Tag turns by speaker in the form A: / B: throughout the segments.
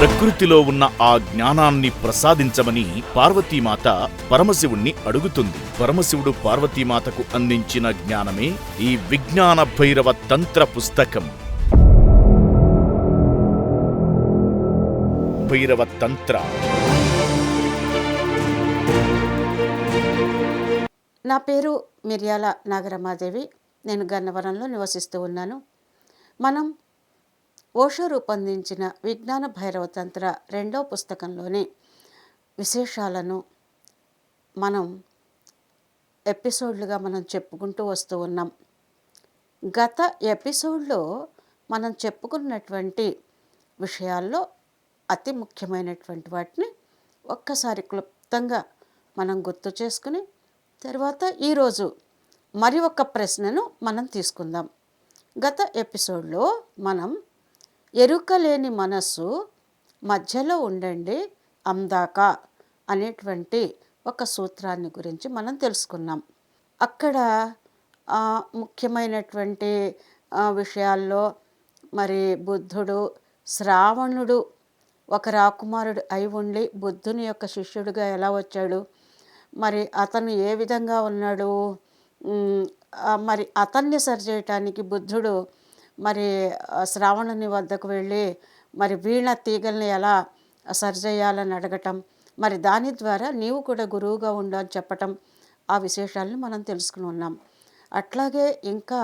A: ప్రకృతిలో ఉన్న ఆ జ్ఞానాన్ని ప్రసాదించమని పార్వతీమాత పరమశివుణ్ణి అడుగుతుంది. పరమశివుడు పార్వతీమాతకు అందించిన జ్ఞానమే ఈ విజ్ఞాన భైరవ తంత్ర పుస్తకం. భైరవ తంత్ర.
B: నా పేరు మిర్యాల నాగరమాదేవి. నేను గన్నవరంలో నివసిస్తూ ఉన్నాను. మనం ఓషో రూపొందించిన విజ్ఞాన భైరవ తంత్ర రెండో పుస్తకంలోని విశేషాలను మనం ఎపిసోడ్లుగా మనం చెప్పుకుంటూ వస్తూ ఉన్నాం. గత ఎపిసోడ్లో మనం చెప్పుకున్నటువంటి విషయాల్లో అతి ముఖ్యమైనటువంటి వాటిని ఒక్కసారి క్లుప్తంగా మనం గుర్తు చేసుకుని తర్వాత ఈరోజు మరి ఒక ప్రశ్నను మనం తీసుకుందాం. గత ఎపిసోడ్లో మనం ఎరుక లేని మనస్సు మధ్యలో ఉండండి అందాక అనేటువంటి ఒక సూత్రాన్ని గురించి మనం తెలుసుకున్నాం. అక్కడ ముఖ్యమైనటువంటి విషయాల్లో మరి బుద్ధుడు శ్రావణుడు ఒక రాకుమారుడు అయి ఉండి బుద్ధుని యొక్క శిష్యుడిగా ఎలా వచ్చాడు? మరి అతను ఏ విధంగా ఉన్నాడు? మరి అతన్ని సరిచేయటానికి బుద్ధుడు మరి శ్రావణుని వద్దకు వెళ్ళి మరి వీణ తీగల్ని ఎలా సరిచేయాలని అడగటం మరి దాని ద్వారా నీవు కూడా గురువుగా ఉండని చెప్పటం ఆ విశేషాలను మనం తెలుసుకుని ఉన్నాం. అట్లాగే ఇంకా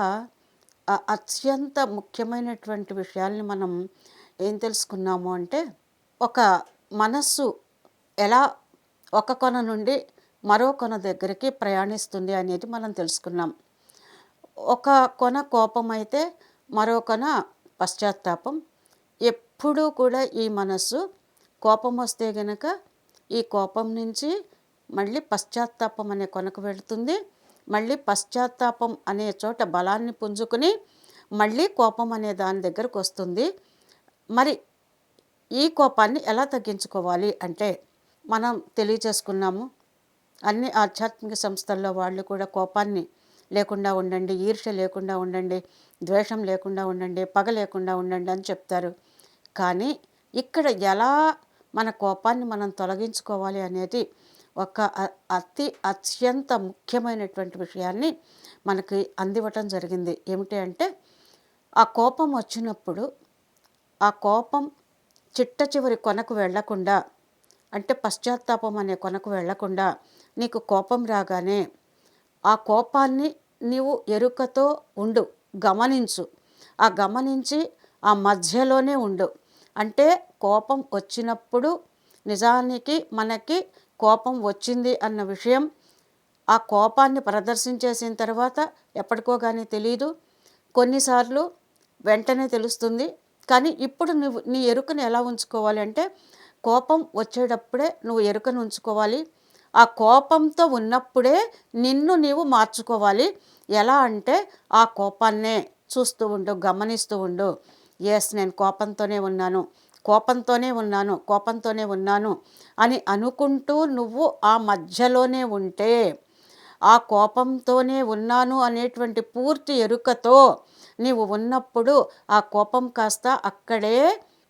B: అత్యంత ముఖ్యమైనటువంటి విషయాల్ని మనం ఏం తెలుసుకున్నాము అంటే ఒక మనస్సు ఎలా ఒక కొన నుండి మరో కొన దగ్గరికి ప్రయాణిస్తుంది అనేది మనం తెలుసుకున్నాం. ఒక కొన కోపం అయితే మరొకన పశ్చాత్తాపం. ఎప్పుడూ కూడా ఈ మనస్సు కోపం వస్తే గనక ఈ కోపం నుంచి మళ్ళీ పశ్చాత్తాపం అనే కొనకు వెళుతుంది. మళ్ళీ పశ్చాత్తాపం అనే చోట బలాన్ని పుంజుకుని మళ్ళీ కోపం అనే దాని దగ్గరకు వస్తుంది. మరి ఈ కోపాన్ని ఎలా తగ్గించుకోవాలి అంటే మనం తెలియచేసుకున్నాము అన్ని ఆధ్యాత్మిక సంస్థల్లో వాళ్ళు కూడా కోపాన్ని లేకుండా ఉండండి ఈర్ష్య లేకుండా ఉండండి ద్వేషం లేకుండా ఉండండి పగ లేకుండా ఉండండి అని చెప్తారు. కానీ ఇక్కడ ఎలా మన కోపాన్ని మనం తొలగించుకోవాలి అనేది ఒక అతి అత్యంత ముఖ్యమైనటువంటి విషయాన్ని మనకి అందివ్వటం జరిగింది. ఏమిటి అంటే ఆ కోపం వచ్చినప్పుడు ఆ కోపం చిట్ట చివరి కొనకు వెళ్ళకుండా అంటే పశ్చాత్తాపం అనే కొనకు వెళ్ళకుండా నీకు కోపం రాగానే ఆ కోపాన్ని నీవు ఎరుకతో ఉండు గమనించు. ఆ గమనించి ఆ మధ్యలోనే ఉండు. అంటే కోపం వచ్చినప్పుడు నిజానికి మనకి కోపం వచ్చింది అన్న విషయం ఆ కోపాన్ని ప్రదర్శించేసిన తర్వాత ఎప్పటికో కానీ తెలియదు కొన్నిసార్లు వెంటనే తెలుస్తుంది. కానీ ఇప్పుడు నువ్వు నీ ఎరుకను ఎలా ఉంచుకోవాలి అంటే కోపం వచ్చేటప్పుడే నువ్వు ఎరుకను ఉంచుకోవాలి. ఆ కోపంతో ఉన్నప్పుడే నిన్ను నీవు మార్చుకోవాలి. ఎలా అంటే ఆ కోపాన్నే చూస్తూ ఉండు గమనిస్తూ ఉండు. ఎస్ నేను కోపంతోనే ఉన్నాను. కోపంతోనే ఉన్నాను. కోపంతోనే ఉన్నాను అని అనుకుంటూ నువ్వు ఆ మధ్యలోనే ఉంటే ఆ కోపంతోనే ఉన్నాను అనేటువంటి పూర్తి ఎరుకతో నీవు ఉన్నప్పుడు ఆ కోపం కాస్త అక్కడే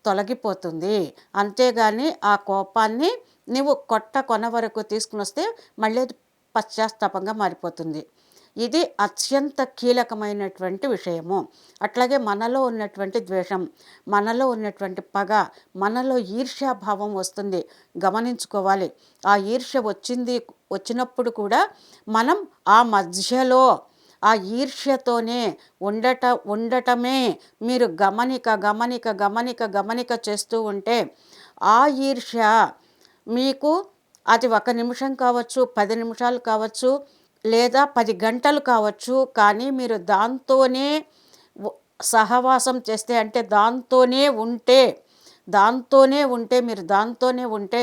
B: తొలగిపోతుంది. అంతేగాని ఆ కోపాన్ని నువ్వు కొట్ట కొన వరకు తీసుకుని వస్తే మళ్ళీ అది పశ్చాత్తాపంగా మారిపోతుంది. ఇది అత్యంత కీలకమైనటువంటి విషయము. అట్లాగే మనలో ఉన్నటువంటి ద్వేషం మనలో ఉన్నటువంటి పగ మనలో ఈర్ష్యాభావం వస్తుంది. గమనించుకోవాలి. ఆ ఈర్ష్య వచ్చింది వచ్చినప్పుడు కూడా మనం ఆ మధ్యలో ఆ ఈర్ష్యతోనే ఉండట ఉండటమే మీరు గమనిక గమనిక గమనిక గమనిక చేస్తూ ఉంటే ఆ ఈర్ష్య మీకు అది ఒక నిమిషం కావచ్చు పది నిమిషాలు కావచ్చు లేదా పది గంటలు కావచ్చు కానీ మీరు దాంతోనే సహవాసం చేస్తే అంటే దాంతోనే ఉంటే దాంతోనే ఉంటే మీరు దాంతోనే ఉంటే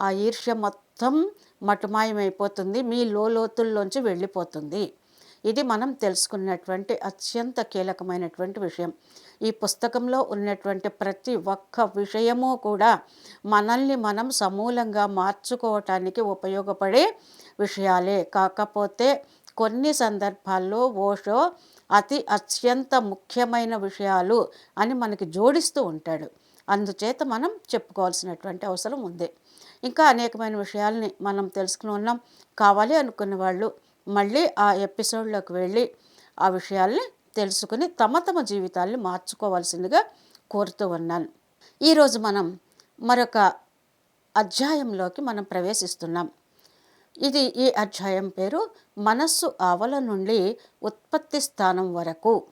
B: ఆ ఈర్ష్య మొత్తం మటుమాయమైపోతుంది మీ లోతుల్లోంచి వెళ్ళిపోతుంది. ఇది మనం తెలుసుకున్నటువంటి అత్యంత కీలకమైనటువంటి విషయం. ఈ పుస్తకంలో ఉన్నటువంటి ప్రతి ఒక్క విషయము కూడా మనల్ని మనం సమూలంగా మార్చుకోవటానికి ఉపయోగపడే విషయాలే. కాకపోతే కొన్ని సందర్భాల్లో ఓషో అతి అత్యంత ముఖ్యమైన విషయాలు అని మనకి జోడిస్తూ ఉంటాడు. అందుచేత మనం చెప్పుకోవాల్సినటువంటి అవసరం ఉంది. ఇంకా అనేకమైన విషయాల్ని మనం తెలుసుకుని ఉన్నాం. కావాలి అనుకున్న వాళ్ళు మళ్ళీ ఆ ఎపిసోడ్లోకి వెళ్ళి ఆ విషయాల్ని తెలుసుకుని తమ తమ జీవితాల్ని మార్చుకోవాల్సిందిగా కోరుతూ ఉన్నాను. ఈరోజు మనం మరొక అధ్యాయంలోకి మనం ప్రవేశిస్తున్నాం. ఇది ఈ అధ్యాయం పేరు మనస్సు ఆవల నుండి ఉత్పత్తి స్థానం వరకు.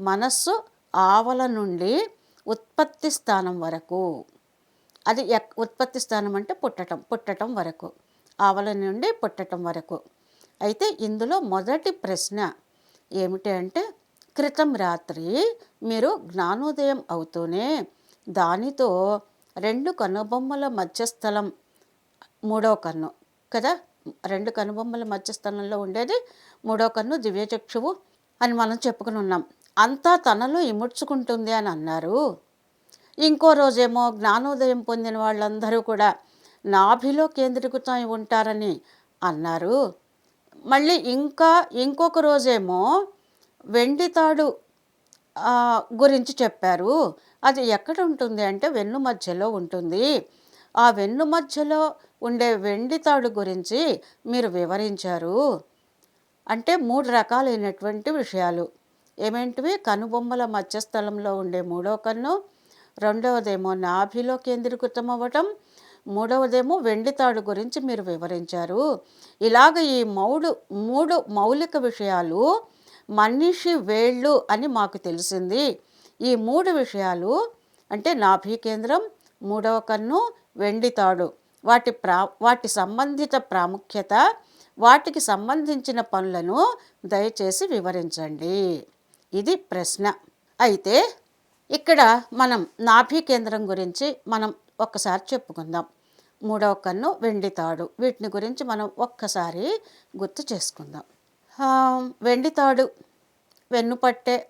B: మనస్సు ఆవల నుండి ఉత్పత్తి స్థానం వరకు. అది ఎక్ ఉత్పత్తి స్థానం అంటే పుట్టటం పుట్టటం వరకు. ఆవల నుండి పుట్టటం వరకు. అయితే ఇందులో మొదటి ప్రశ్న ఏమిటి అంటే క్రితం రాత్రి మీరు జ్ఞానోదయం అవుతూనే దానితో రెండు కనుబొమ్మల మధ్యస్థలం మూడో కన్ను కదా రెండు కనుబొమ్మల మధ్యస్థలంలో ఉండేది మూడో కన్ను దివ్యచక్షువు అని మనం చెప్పుకుని ఉన్నాం. అంతా తనలో ఇముడ్చుకుంటుంది అని అన్నారు. ఇంకో రోజేమో జ్ఞానోదయం పొందిన వాళ్ళందరూ కూడా నాభిలో కేంద్రీకృతం ఉంటారని అన్నారు. మళ్ళీ ఇంకా ఇంకొక రోజేమో వెండి తాడు గురించి చెప్పారు. అది ఎక్కడ ఉంటుంది అంటే వెన్ను మధ్యలో ఉంటుంది. ఆ వెన్ను మధ్యలో ఉండే వెండి తాడు గురించి మీరు వివరించారు. అంటే మూడు రకాలైనటువంటి విషయాలు. ఏమేంటివి? కనుబొమ్మల మధ్యస్థలంలో ఉండే మూడో కన్ను రెండవదేమో నాభిలో కేంద్రీకృతం అవ్వటం మూడవదేమో వెండి తాడు గురించి మీరు వివరించారు. ఇలాగ ఈ మౌడు మూడు మౌలిక విషయాలు మనిషి వేళ్ళు అని మాకు తెలిసింది. ఈ మూడు విషయాలు అంటే నాభి కేంద్రం మూడవ కన్ను వెండి తాడు. వాటి ప్రా వాటి సంబంధిత ప్రాముఖ్యత వాటికి సంబంధించిన పనులను దయచేసి వివరించండి. ఇది ప్రశ్న. అయితే ఇక్కడ మనం నాభి కేంద్రం గురించి మనం ఒక్కసారి చెప్పుకుందాం. మూడవ కన్ను వెండి తాడు. వీటిని గురించి మనం ఒక్కసారి గుర్తు చేసుకుందాం. వెండి తాడు వెన్నుపట్టె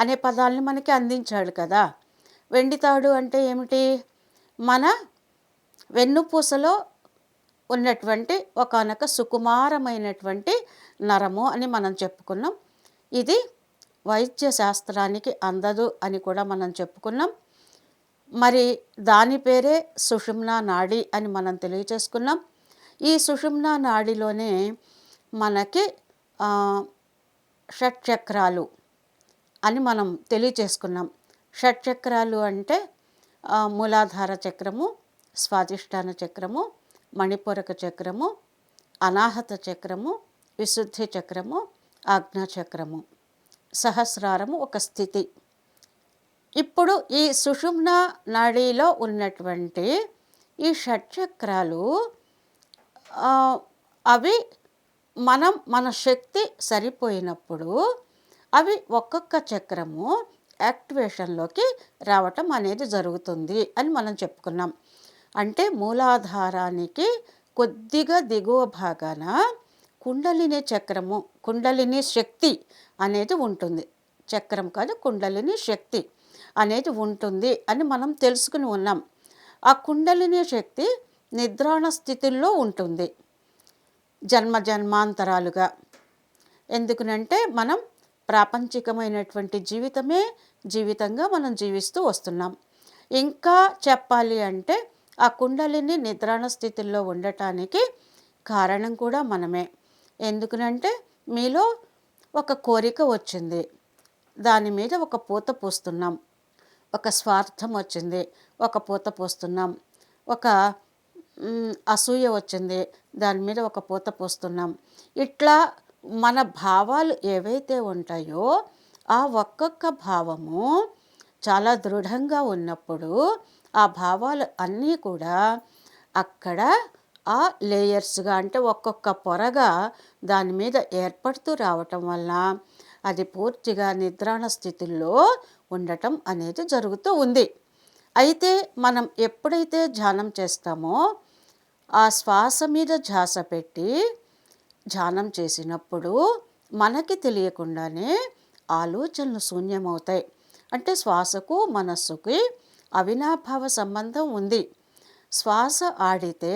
B: అనే పదాలని మనకి అందించాడు కదా. వెండి తాడు అంటే ఏమిటి? మన వెన్నుపూసలో ఉన్నటువంటి ఒకనొక సుకుమారమైనటువంటి నరము అని మనం చెప్పుకున్నాం. ఇది వైద్య శాస్త్రానికి అందదు అని కూడా మనం చెప్పుకున్నాం. మరి దాని పేరే సుషుమ్నా నాడి అని మనం తెలియచేసుకున్నాం. ఈ సుషుమ్నా నాడిలోనే మనకి షట్చక్రాలు అని మనం తెలియచేసుకున్నాం. షట్చక్రాలు అంటే మూలాధార చక్రము స్వాధిష్టాన చక్రము మణిపూరక చక్రము అనాహత చక్రము విశుద్ధి చక్రము ఆజ్ఞా చక్రము. సహస్రారము ఒక స్థితి. ఇప్పుడు ఈ సుషుమ్న నాడీలో ఉన్నటువంటి ఈ షట్చక్రాలు అవి మనం మన శక్తి సరిపోయినప్పుడు అవి ఒక్కొక్క చక్రము యాక్టివేషన్లోకి రావటం అనేది జరుగుతుంది అని మనం చెప్పుకున్నాం. అంటే మూలాధారానికి కొద్దిగా దిగువ భాగాన కుండలిని చక్రము కుండలిని శక్తి అనేది ఉంటుంది. చక్రం కాదు కుండలిని శక్తి. అనేది ఉంటుంది అని మనం తెలుసుకుని ఉన్నాం. ఆ కుండలిని శక్తి నిద్రాణ స్థితుల్లో ఉంటుంది. జన్మ జన్మాంతరాలుగా. ఎందుకనంటే మనం ప్రాపంచికమైనటువంటి జీవితమే జీవితంగా మనం జీవిస్తూ వస్తున్నాం. ఇంకా చెప్పాలి అంటే ఆ కుండలిని నిద్రాణ స్థితిలో ఉండటానికి కారణం కూడా మనమే. ఎందుకనంటే మీలో ఒక కోరిక వచ్చింది. దాని మీద ఒక పూత పూస్తున్నాం. ఒక స్వార్థం వచ్చింది ఒక పూత పోస్తున్నాం ఒక అసూయ వచ్చింది దాని మీద ఒక పూత పోస్తున్నాం. ఇట్లా మన భావాలు ఏవైతే ఉంటాయో ఆ ఒక్కొక్క భావము చాలా దృఢంగా ఉన్నప్పుడు ఆ భావాలు అన్నీ కూడా అక్కడ ఆ లేయర్స్గా అంటే ఒక్కొక్క పొరగా దాని మీద ఏర్పడుతూ రావటం వల్ల అది పూర్తిగా నిద్రాణ స్థితుల్లో ఉండటం అనేది జరుగుతూ ఉంది. అయితే మనం ఎప్పుడైతే ధ్యానం చేస్తామో ఆ శ్వాస మీద ధ్యాస పెట్టి ధ్యానం చేసినప్పుడు మనకి తెలియకుండానే ఆలోచనలు శూన్యమవుతాయి. అంటే శ్వాసకు మనస్సుకి అవినాభావ సంబంధం ఉంది. శ్వాస ఆడితే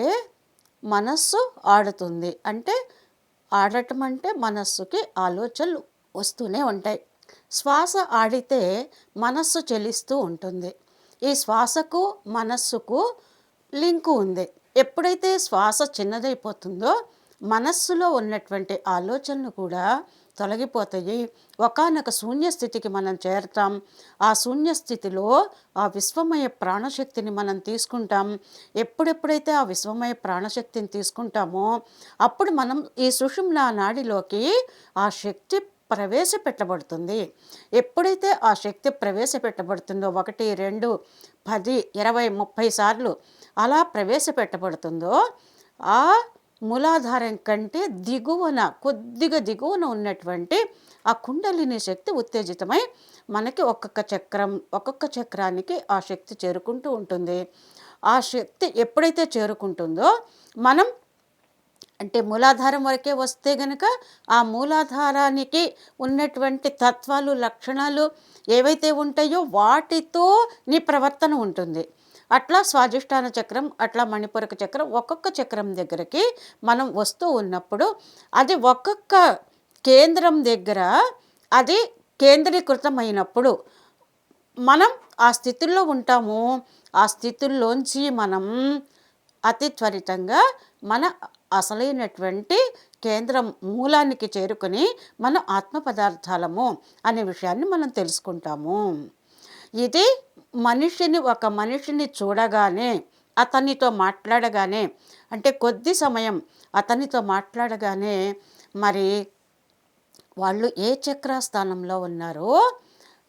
B: మనస్సు ఆడుతుంది. అంటే ఆడటం అంటే మనస్సుకి ఆలోచనలు వస్తూనే ఉంటాయి. శ్వాస ఆడితే మనస్సు చెలిస్తూ ఉంటుంది. ఈ శ్వాసకు మనస్సుకు లింకు ఉంది. ఎప్పుడైతే శ్వాస చిన్నదైపోతుందో మనస్సులో ఉన్నటువంటి ఆలోచనలు కూడా తొలగిపోతాయి. ఒకానొక శూన్య స్థితికి మనం చేరతాం. ఆ శూన్య స్థితిలో ఆ విశ్వమయ ప్రాణశక్తిని మనం తీసుకుంటాం. ఎప్పుడెప్పుడైతే ఆ విశ్వమయ ప్రాణశక్తిని తీసుకుంటామో అప్పుడు మనం ఈ సుషుమ్నా నాడిలోకి ఆ శక్తి ప్రవేశపెట్టబడుతుంది. ఎప్పుడైతే ఆ శక్తి ప్రవేశపెట్టబడుతుందో ఒకటి రెండు పది ఇరవై ముప్పై సార్లు అలా ప్రవేశపెట్టబడుతుందో ఆ మూలాధారం కంటే దిగువన కొద్దిగా దిగువన ఉన్నటువంటి ఆ కుండలిని శక్తి ఉత్తేజితమై మనకి ఒక్కొక్క చక్రం ఒక్కొక్క చక్రానికి ఆ శక్తి చేరుకుంటూ ఉంటుంది. ఆ శక్తి ఎప్పుడైతే చేరుకుంటుందో మనం అంటే మూలాధారం వరకే వస్తే గనక ఆ మూలాధారానికి ఉన్నటువంటి తత్వాలు లక్షణాలు ఏవైతే ఉంటాయో వాటితో నీ ప్రవర్తన ఉంటుంది. అట్లా స్వాధిష్టాన చక్రం అట్లా మణిపూరక చక్రం ఒక్కొక్క చక్రం దగ్గరికి మనం వస్తూ ఉన్నప్పుడు అది ఒక్కొక్క కేంద్రం దగ్గర అది కేంద్రీకృతమైనప్పుడు మనం ఆ స్థితుల్లో ఉంటాము. ఆ స్థితుల్లోంచి మనం అతి త్వరితంగా మన అసలైనటువంటి కేంద్రం మూలానికి చేరుకుని మన ఆత్మ పదార్థాలము అనే విషయాన్ని మనం తెలుసుకుంటాము. ఇది మనిషిని ఒక మనిషిని చూడగానే అతనితో మాట్లాడగానే అంటే కొద్ది సమయం అతనితో మాట్లాడగానే మరి వాళ్ళు ఏ చక్రస్థానంలో ఉన్నారో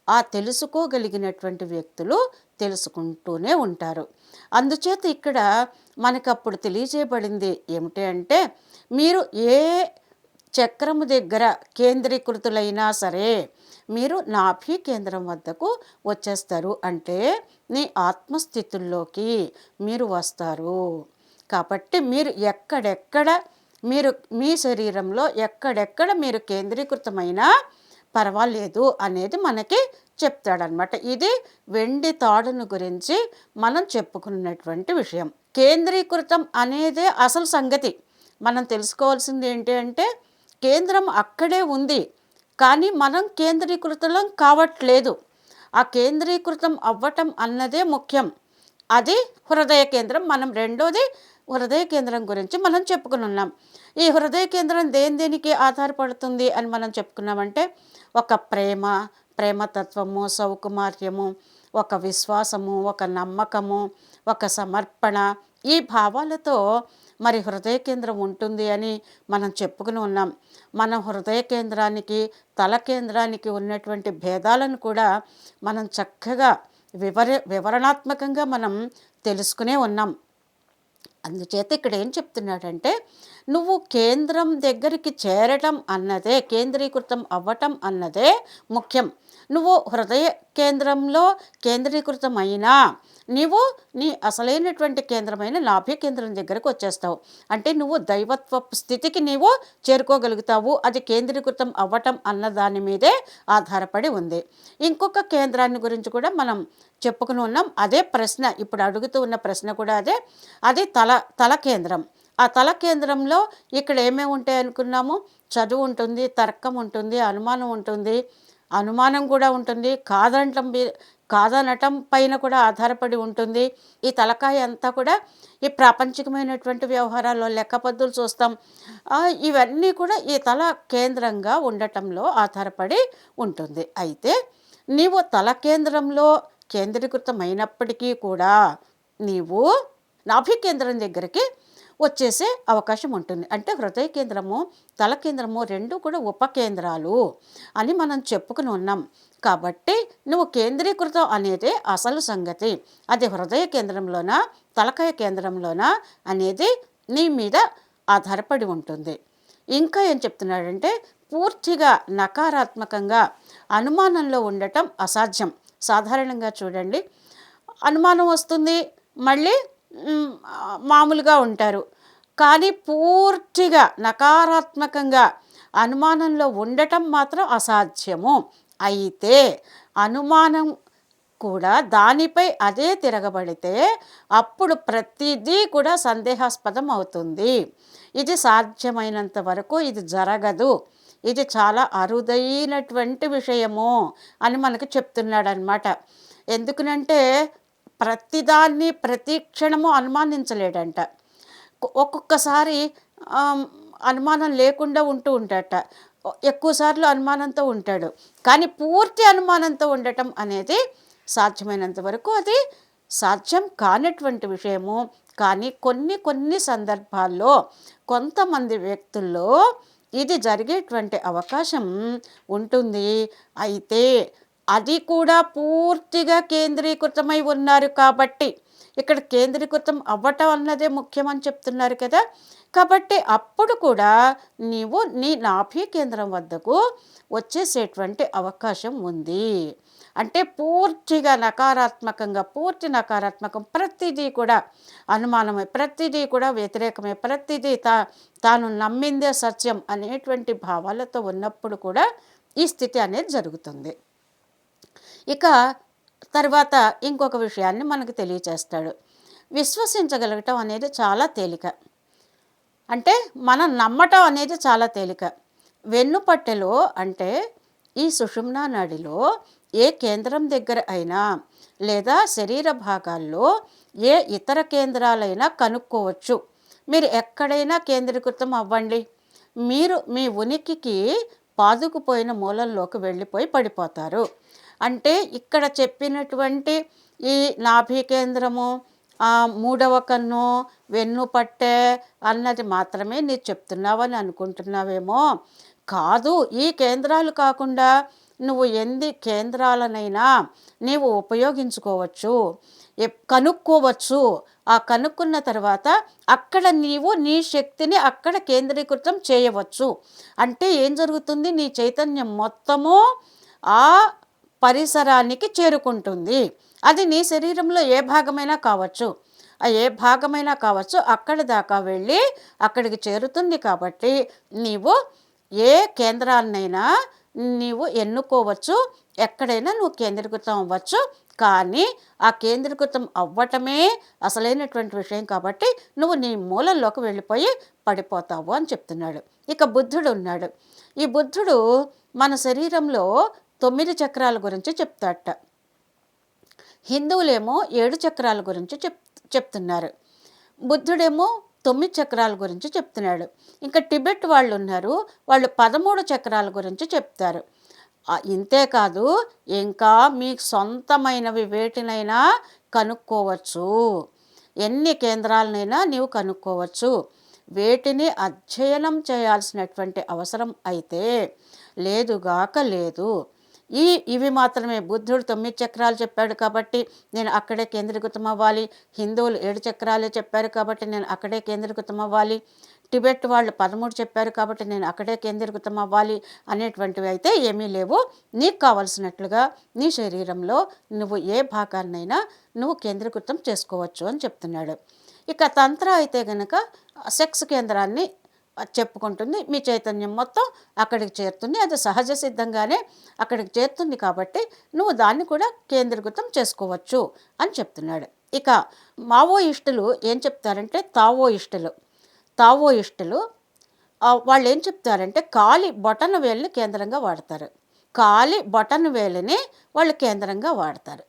B: ఆ తెలుసుకోగలిగినటువంటి వ్యక్తులు తెలుసుకుంటూనే ఉంటారు. అందుచేత ఇక్కడ మనకు అప్పుడు తెలియజేయబడింది ఏమిటి అంటే మీరు ఏ చక్రము దగ్గర కేంద్రీకృతులైనా సరే మీరు నాభి కేంద్రం వద్దకు వచ్చేస్తారు. అంటే నీ ఆత్మస్థితుల్లోకి మీరు వస్తారు. కాబట్టి మీరు ఎక్కడెక్కడ మీరు మీ శరీరంలో ఎక్కడెక్కడ మీరు కేంద్రీకృతమైనా పర్వాలేదు అనేది మనకి చెప్తాడనమాట ఇది వెండి తాడును గురించి మనం చెప్పుకున్నటువంటి విషయం. కేంద్రీకృతం అనేదే అసలు సంగతి. మనం తెలుసుకోవాల్సింది ఏంటి అంటే కేంద్రం అక్కడే ఉంది కానీ మనం కేంద్రీకృతం కావట్లేదు. ఆ కేంద్రీకృతం అవ్వటం అన్నదే ముఖ్యం. అది హృదయ కేంద్రం. మనం రెండోది హృదయ కేంద్రం గురించి మనం చెప్పుకుని ఉన్నాం ఈ హృదయ కేంద్రం దేని దేనికి ఆధారపడుతుంది అని మనం చెప్పుకున్నామంటే ఒక ప్రేమ ప్రేమతత్వము సౌకుమార్యము ఒక విశ్వాసము ఒక నమ్మకము ఒక సమర్పణ ఈ భావాలతో మరి హృదయ కేంద్రం ఉంటుంది అని మనం చెప్పుకుని ఉన్నాం. మన హృదయ కేంద్రానికి తల కేంద్రానికి ఉన్నటువంటి భేదాలను కూడా మనం చక్కగా వివర వివరణాత్మకంగా మనం తెలుసుకునే ఉన్నాం. అందుచేత ఇక్కడ ఏం చెప్తున్నాడంటే నువ్వు కేంద్రం దగ్గరికి చేరటం అన్నదే కేంద్రీకృతం అవ్వటం అన్నదే ముఖ్యం. నువ్వు హృదయ కేంద్రంలో కేంద్రీకృతమైనా నీవు నీ అసలైనటువంటి కేంద్రమైన నాభ్య కేంద్రం దగ్గరకు వచ్చేస్తావు. అంటే నువ్వు దైవత్వ స్థితికి నీవు చేరుకోగలుగుతావు. అది కేంద్రీకృతం అవ్వటం అన్న దాని మీదే ఆధారపడి ఉంది. ఇంకొక కేంద్రాన్ని గురించి కూడా మనం చెప్పుకుని ఉన్నాం. అదే ప్రశ్న ఇప్పుడు అడుగుతూ ఉన్న ప్రశ్న కూడా అదే. అది తల తల కేంద్రం. ఆ తల కేంద్రంలో ఇక్కడ ఏమేమి ఉంటాయి అనుకున్నాము? చదువు ఉంటుంది తర్కం ఉంటుంది అనుమానం ఉంటుంది. అనుమానం కూడా ఉంటుంది. కాదనటం కాదనటం పైన కూడా ఆధారపడి ఉంటుంది. ఈ తలకాయ అంతా కూడా ఈ ప్రాపంచికమైనటువంటి వ్యవహారాల్లో లెక్కపద్దులు చూస్తాం. ఇవన్నీ కూడా ఈ తల కేంద్రంగా ఉండటంలో ఆధారపడి ఉంటుంది. అయితే నీవు తల కేంద్రంలో కేంద్రీకృతమైనప్పటికీ కూడా నీవు నాభి కేంద్రం దగ్గరికి వచ్చేసే అవకాశం ఉంటుంది. అంటే హృదయ కేంద్రము తల కేంద్రము రెండు కూడా ఉపకేంద్రాలు అని మనం చెప్పుకుని ఉన్నాం. కాబట్టి నువ్వు కేంద్రీకృతం అనేది అసలు సంగతి. అది హృదయ కేంద్రంలోనా తలకాయ కేంద్రంలోనా అనేది నీ మీద ఆధారపడి ఉంటుంది. ఇంకా ఏం చెప్తున్నాడంటే పూర్తిగా నకారాత్మకంగా అనుమానంలో ఉండటం అసాధ్యం. సాధారణంగా చూడండి అనుమానం వస్తుంది మళ్ళీ మామూలుగా ఉంటారు. కానీ పూర్తిగా నకారాత్మకంగా అనుమానంలో ఉండటం మాత్రం అసాధ్యము. అయితే అనుమానం కూడా దానిపై అదే తిరగబడితే అప్పుడు ప్రతిదీ కూడా సందేహాస్పదం అవుతుంది. ఇది సాధ్యమైనంత వరకు ఇది జరగదు. ఇది చాలా అరుదైనటువంటి విషయము అని మనకు చెప్తున్నాడు అనమాట ఎందుకనంటే ప్రతిదాన్ని ప్రతి క్షణము అనుమానించలేడంట. ఒక్కొక్కసారి అనుమానం లేకుండా ఉంటూ ఉంటాడట ఎక్కువసార్లు అనుమానంతో ఉంటాడు. కానీ పూర్తి అనుమానంతో ఉండటం అనేది సాధ్యమైనంత వరకు అది సాధ్యం కానటువంటి విషయము. కానీ కొన్ని కొన్ని సందర్భాల్లో కొంతమంది వ్యక్తుల్లో ఇది జరిగేటువంటి అవకాశం ఉంటుంది. అయితే అది కూడా పూర్తిగా కేంద్రీకృతమై ఉన్నారు కాబట్టి ఇక్కడ కేంద్రీకృతం అవ్వటం అన్నదే ముఖ్యమని చెప్తున్నారు కదా. కాబట్టి అప్పుడు కూడా నీవు నీ నాభి కేంద్రం వద్దకు వచ్చేసేటువంటి అవకాశం ఉంది. అంటే పూర్తిగా నకారాత్మకంగా పూర్తి నకారాత్మకం ప్రతిదీ కూడా అనుమానమే ప్రతిదీ కూడా వ్యతిరేకమే ప్రతిదీ తా తాను నమ్మిందే సత్యం అనేటువంటి భావాలతో ఉన్నప్పుడు కూడా ఈ స్థితి అనేది జరుగుతుంది. ఇక తర్వాత ఇంకొక విషయాన్ని మనకు తెలియచేస్తాడు. విశ్వసించగలగటం అనేది చాలా తేలిక. అంటే మనం నమ్మటం అనేది చాలా తేలిక. వెన్నుపట్టెలో అంటే ఈ సుషుమ్నా నాడిలో ఏ కేంద్రం దగ్గర అయినా లేదా శరీర భాగాల్లో ఏ ఇతర కేంద్రాలైనా కనుక్కోవచ్చు. మీరు ఎక్కడైనా కేంద్రీకృతం అవ్వండి. మీరు మీ ఉనికికి పాదుకుపోయిన మూలంలోకి వెళ్ళిపోయి పడిపోతారు. అంటే ఇక్కడ చెప్పినటువంటి ఈ నాభి కేంద్రము మూడవ కన్ను వెన్ను పట్టే అన్నది మాత్రమే నీకు చెప్తున్నావని అనుకుంటున్నావేమో. కాదు ఈ కేంద్రాలు కాకుండా నువ్వు ఎన్ని కేంద్రాలనైనా నీవు ఉపయోగించుకోవచ్చు ఎప్- కనుక్కోవచ్చు. ఆ కనుక్కున్న తర్వాత అక్కడ నీవు నీ శక్తిని అక్కడ కేంద్రీకృతం చేయవచ్చు. అంటే ఏం జరుగుతుంది? నీ చైతన్యం మొత్తము ఆ పరిసరానికి చేరుకుంటుంది. అది నీ శరీరంలో ఏ భాగమైనా కావచ్చు. ఏ భాగమైనా కావచ్చు అక్కడి దాకా వెళ్ళి అక్కడికి చేరుతుంది కాబట్టి నీవు ఏ కేంద్రాన్నైనా నీవు ఎన్నుకోవచ్చు. ఎక్కడైనా నువ్వు కేంద్రీకృతం అవ్వచ్చు. కానీ ఆ కేంద్రీకృతం అవ్వటమే అసలైనటువంటి విషయం కాబట్టి నువ్వు నీ మూలంలోకి వెళ్ళిపోయి పడిపోతావు అని చెప్తున్నాడు. ఇక బుద్ధుడు ఉన్నాడు. ఈ బుద్ధుడు మన శరీరంలో తొమ్మిది చక్రాల గురించి చెప్తాట. హిందువులేమో ఏడు చక్రాల గురించి చెప్ చెప్తున్నారు. బుద్ధుడేమో తొమ్మిది చక్రాల గురించి చెప్తున్నాడు. ఇంకా టిబెట్ వాళ్ళు ఉన్నారు వాళ్ళు పదమూడు చక్రాల గురించి చెప్తారు. ఇంతే కాదు ఇంకా మీకు సొంతమైనవి వేటినైనా కనుక్కోవచ్చు. ఎన్ని కేంద్రాలనైనా నీవు కనుక్కోవచ్చు. వేటిని అధ్యయనం చేయాల్సినటువంటి అవసరం అయితే లేదుగాక లేదు. ఈ ఇవి మాత్రమే. బుద్ధుడు తొమ్మిది చక్రాలు చెప్పాడు కాబట్టి నేను అక్కడే కేంద్రీకృతం అవ్వాలి హిందువులు ఏడు చక్రాలే చెప్పారు కాబట్టి నేను అక్కడే కేంద్రీకృతం అవ్వాలి టిబెట్ వాళ్ళు పదమూడు చెప్పారు కాబట్టి నేను అక్కడే కేంద్రీకృతం అవ్వాలి అనేటువంటివి అయితే ఏమీ లేవు. నీకు కావలసినట్లుగా నీ శరీరంలో నువ్వు ఏ భాగాన్నైనా నువ్వు కేంద్రీకృతం చేసుకోవచ్చు అని చెప్తున్నాడు. ఇక తంత్ర అయితే గనక సెక్స్ కేంద్రాన్ని చెప్పుకుంటుంది. మీ చైతన్యం మొత్తం అక్కడికి చేరుతుంది. అది సహజ సిద్ధంగానే అక్కడికి చేరుతుంది కాబట్టి నువ్వు దాన్ని కూడా కేంద్రీకృతం చేసుకోవచ్చు అని చెప్తున్నాడు. ఇక మావోయిస్టులు ఏం చెప్తారంటే తావోయిస్టులు. తావోయిస్టులు ఆ, వాళ్ళు ఏం చెప్తారంటే కాలి బొటన వేలుని కేంద్రంగా వాడతారు. కాలి బొటన వేలుని వాళ్ళు కేంద్రంగా వాడతారు.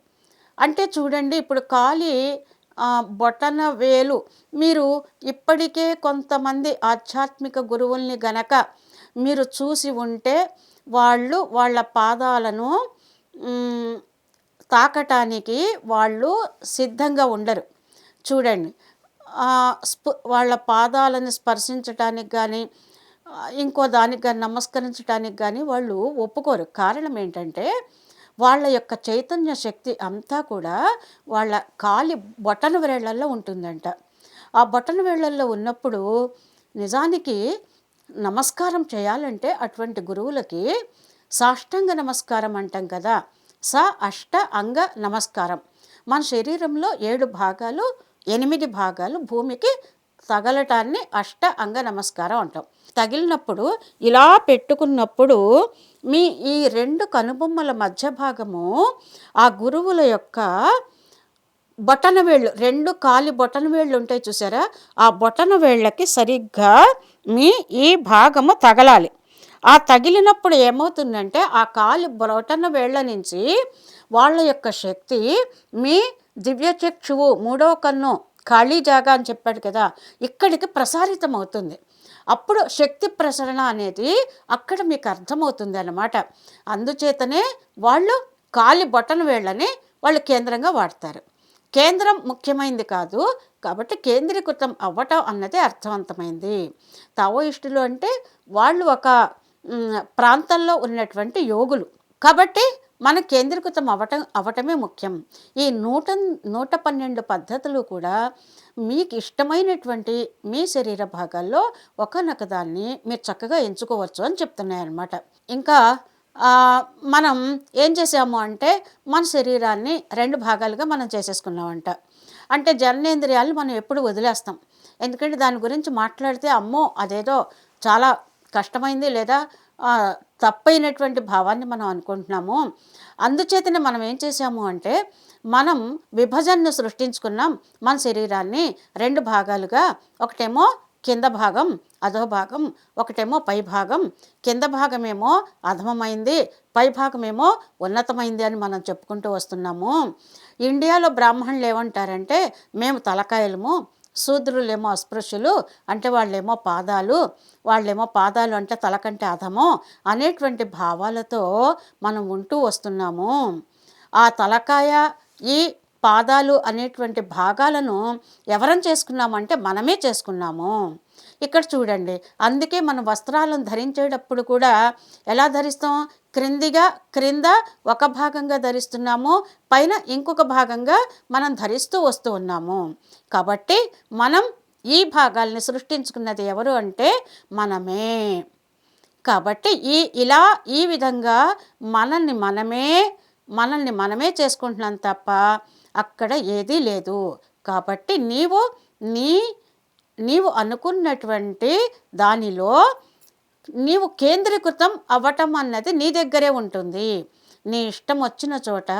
B: అంటే చూడండి ఇప్పుడు కాలి బొటన వేలు. మీరు ఇప్పటికే కొంతమంది ఆధ్యాత్మిక గురువుల్ని గనక మీరు చూసి ఉంటే వాళ్ళు వాళ్ళ పాదాలను తాకటానికి వాళ్ళు సిద్ధంగా ఉండరు. చూడండి. స్ప- వాళ్ళ పాదాలను స్పర్శించటానికి కానీ ఇంకో దానికి కానీ నమస్కరించడానికి కానీ వాళ్ళు ఒప్పుకోరు. కారణం ఏంటంటే వాళ్ళ యొక్క చైతన్య శక్తి అంతా కూడా వాళ్ళ కాలి బొటన వేళ్ళల్లో ఉంటుందంట. ఆ బొటన వేళ్ళల్లో ఉన్నప్పుడు నిజానికి నమస్కారం చేయాలంటే అటువంటి గురువులకి సాష్టాంగ నమస్కారం అంటాం కదా. స అష్ట అంగ నమస్కారం. మన శరీరంలో ఏడు భాగాలు ఎనిమిది భాగాలు భూమికి తగలటాన్ని అష్ట అంగ నమస్కారం అంటాం. తగిలినప్పుడు ఇలా పెట్టుకున్నప్పుడు మీ ఈ రెండు కనుబొమ్మల మధ్య భాగము ఆ గురువుల యొక్క బొటన వేళ్ళు రెండు కాలి బొటన వేళ్ళు ఉంటాయి చూసారా? ఆ బొటన వేళ్ళకి సరిగ్గా మీ ఈ భాగము తగలాలి. ఆ తగిలినప్పుడు ఏమవుతుందంటే ఆ కాలి బొటన వేళ్ళ నుంచి వాళ్ళ యొక్క శక్తి మీ దివ్యచక్షువు మూడవ కన్ను ఖాళీ జాగా అని చెప్పాడు కదా ఇక్కడికి ప్రసారితం అవుతుంది అప్పుడు శక్తి ప్రసరణ అనేది అక్కడ మీకు అర్థమవుతుంది అన్నమాట. అందుచేతనే వాళ్ళు కాలి బొటన వేళ్ళని వాళ్ళు కేంద్రంగా వాడతారు. కేంద్రం ముఖ్యమైనది కాదు కాబట్టి కేంద్రీకృతం అవ్వటం అన్నది అర్థవంతమైంది. తావోయిస్టులు అంటే వాళ్ళు ఒక ప్రాంతంలో ఉన్నటువంటి యోగులు. కాబట్టి మన కేంద్రీకృతం అవటం అవటమే ముఖ్యం. ఈ నూట నూట పన్నెండు పద్ధతులు కూడా మీకు ఇష్టమైనటువంటి మీ శరీర భాగాల్లో ఒకనొక దాన్ని మీరు చక్కగా ఎంచుకోవచ్చు అని చెప్తున్నాయి అన్నమాట ఇంకా మనం ఏం చేసాము అంటే మన శరీరాన్ని రెండు భాగాలుగా మనం చేసేసుకున్నామంట. అంటే జననేంద్రియాలు మనం ఎప్పుడు వదిలేస్తాం. ఎందుకంటే దాని గురించి మాట్లాడితే అమ్మో అదేదో చాలా కష్టమైంది లేదా తప్పైనటువంటి భావాన్ని మనం అనుకుంటున్నాము. అందుచేతనే మనం ఏం చేసాము అంటే మనం విభజనను సృష్టించుకున్నాం మన శరీరాన్ని రెండు భాగాలుగా. ఒకటేమో కింద భాగం అధో భాగం ఒకటేమో పై భాగం. కింద భాగమేమో అధమమైంది పై భాగమేమో ఉన్నతమైంది అని మనం చెప్పుకుంటూ వస్తున్నాము. ఇండియాలో బ్రాహ్మణులు ఏమంటారంటే మేము తలకాయలము శూద్రులేమో అస్పృశ్యులు అంటే వాళ్ళేమో పాదాలు వాళ్ళేమో పాదాలు అంటే తలకంటే అధమో అనేటువంటి భావాలతో మనం ఉంటూ వస్తున్నాము. ఆ తలకాయ ఈ పాదాలు అనేటువంటి భాగాలను ఎవరం చేసుకున్నామంటే మనమే చేసుకున్నాము. ఇక్కడ చూడండి అందుకే మన వస్త్రాలను ధరించేటప్పుడు కూడా ఎలా ధరిస్తాం? క్రిందిగా క్రింద ఒక భాగంగా ధరిస్తున్నాము పైన ఇంకొక భాగంగా మనం ధరిస్తూ వస్తూ ఉన్నాము. కాబట్టి మనం ఈ భాగాల్ని సృష్టించుకున్నది ఎవరు అంటే మనమే. కాబట్టి ఈ ఇలా ఈ విధంగా మనల్ని మనమే మనల్ని మనమే చేసుకుంటున్నాం తప్ప అక్కడ ఏదీ లేదు. కాబట్టి నీవు నీ నీవు అనుకున్నటువంటి దానిలో నీవు కేంద్రీకృతం అవ్వటం అన్నది నీ దగ్గరే ఉంటుంది. నీ ఇష్టం వచ్చిన చోట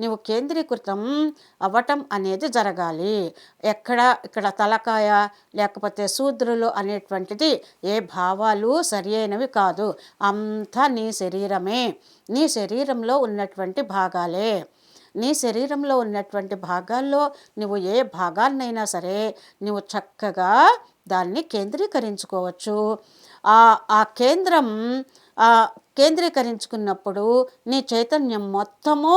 B: నీవు కేంద్రీకృతం అవ్వటం అనేది జరగాలి. ఎక్కడ ఇక్కడ తలకాయ లేకపోతే శూద్రులు అనేటువంటిది ఏ భావాలు సరి అయినవి కాదు. అంతా నీ శరీరమే. నీ శరీరంలో ఉన్నటువంటి భాగాలే. నీ శరీరంలో ఉన్నటువంటి భాగాల్లో నువ్వు ఏ భాగాన్నైనా సరే నువ్వు చక్కగా దాన్ని కేంద్రీకరించుకోవచ్చు. ఆ ఆ కేంద్రం కేంద్రీకరించుకున్నప్పుడు నీ చైతన్యం మొత్తము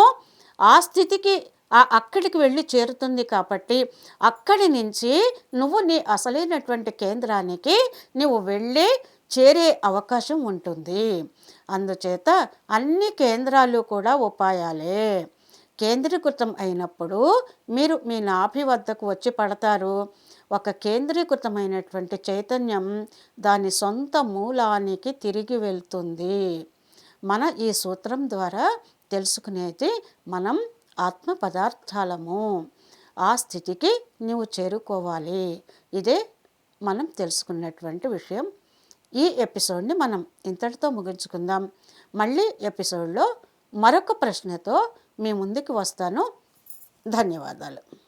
B: ఆ స్థితికి ఆ అక్కడికి వెళ్ళి చేరుతుంది కాబట్టి అక్కడి నుంచి నువ్వు నీ అసలైనటువంటి కేంద్రానికి నువ్వు వెళ్ళి చేరే అవకాశం ఉంటుంది. అందుచేత అన్ని కేంద్రాలు కూడా ఉపాయాలే. కేంద్రీకృతం అయినప్పుడు మీరు మీ నాభి వద్దకు వచ్చి పడతారు. ఒక కేంద్రీకృతమైనటువంటి చైతన్యం దాని సొంత మూలానికి తిరిగి వెళ్తుంది. మన ఈ సూత్రం ద్వారా తెలుసుకునేది మనం ఆత్మ పదార్థాలము. ఆ స్థితికి నీవు చేరుకోవాలి. ఇదే మనం తెలుసుకున్నటువంటి విషయం. ఈ ఎపిసోడ్ని మనం ఇంతటితో ముగించుకుందాం. మళ్ళీ ఎపిసోడ్లో మరొక ప్రశ్నతో మీ ముందుకు వస్తాను. ధన్యవాదాలు.